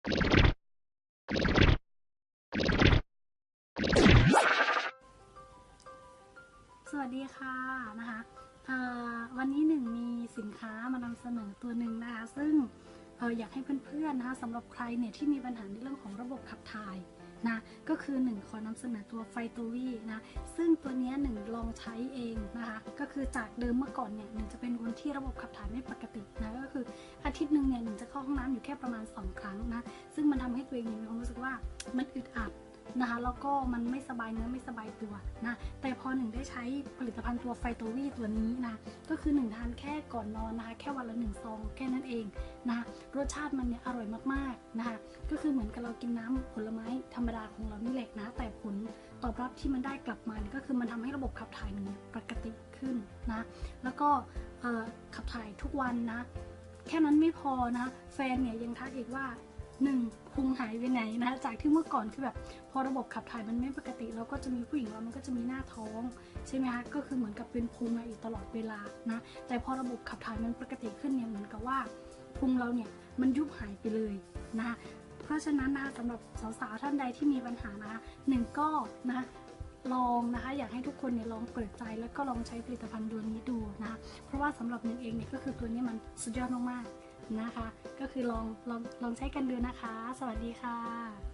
สวัสดีค่ะนะคะวันนี้หนึ่งมีสินค้ามานำเสนอตัวหนึ่งนะคะ ซึ่งอออยากให้เพื่อนๆนะคะสำหรับใครเนี่ยที่มีปัญหาในเรื่องของระบบขับถ่าย นะก็คือหนึ่งขอนำเสนอตัวไฟตูวี่นะซึ่งตัวนี้หนึ่งลองใช้เองนะคะก็คือจากเดิมเมื่อก่อนเนี่ยหนึ่งจะเป็นคนที่ระบบขับถ่ายไม่ปกตินะก็คืออาทิตย์หนึ่งเนี่ยหนึ่งจะเข้าห้องน้ำอยู่แค่ประมาณ 2 ครั้งนะซึ่งมันทำให้ตัวเองมีความรู้สึกว่ามันอึดอัด นะคะแล้วก็มันไม่สบายเนื้อไม่สบายตัวนะแต่พอหนึ่งได้ใช้ผลิตภัณฑ์ตัวไฟโตวีตัวนี้นะก็คือหนึ่งทานแค่ก่อนนอนนะคะแค่วันละหนึ่งซองแค่นั้นเองนะคะรสชาติมันเนี่ยอร่อยมากๆนะคะก็คือเหมือนกับเรากินน้ำผลไม้ธรรมดาของเรานี่แหละนะแต่ผลตอบรับที่มันได้กลับมาเนี่ยก็คือมันทำให้ระบบขับถ่ายหนึ่งเนี่ยปกติขึ้นนะแล้วก็ขับถ่ายทุกวันนะแค่นั้นไม่พอนะแฟนเนี่ยยังทักอีกว่า หนึ่งพุงหายไปไหนนะจากที่เมื่อก่อนคือแบบพอระบบขับถ่ายมันไม่ปกติเราก็จะมีผู้หญิงเรามันก็จะมีหน้าท้องใช่ไหมคะก็คือเหมือนกับเป็นพุงมาอยู่ตลอดเวลานะแต่พอระบบขับถ่ายมันปกติขึ้นเนี่ยเหมือนกับว่าพุงเราเนี่ยมันยุบหายไปเลยนะคะเพราะฉะนั้นนะคะสำหรับสาวๆท่านใดที่มีปัญหานะคะหนึ่งก็นะลองนะคะอยากให้ทุกคนเนี่ยลองเปิดใจแล้วก็ลองใช้ผลิตภัณฑ์ตัวนี้ดูนะคะเพราะว่าสำหรับหนึ่งเองเนี่ยก็คือตัวนี้มันสุดยอดมากๆ นะคะ ก็คือลองลองลองใช้กันดูนะคะ สวัสดีค่ะ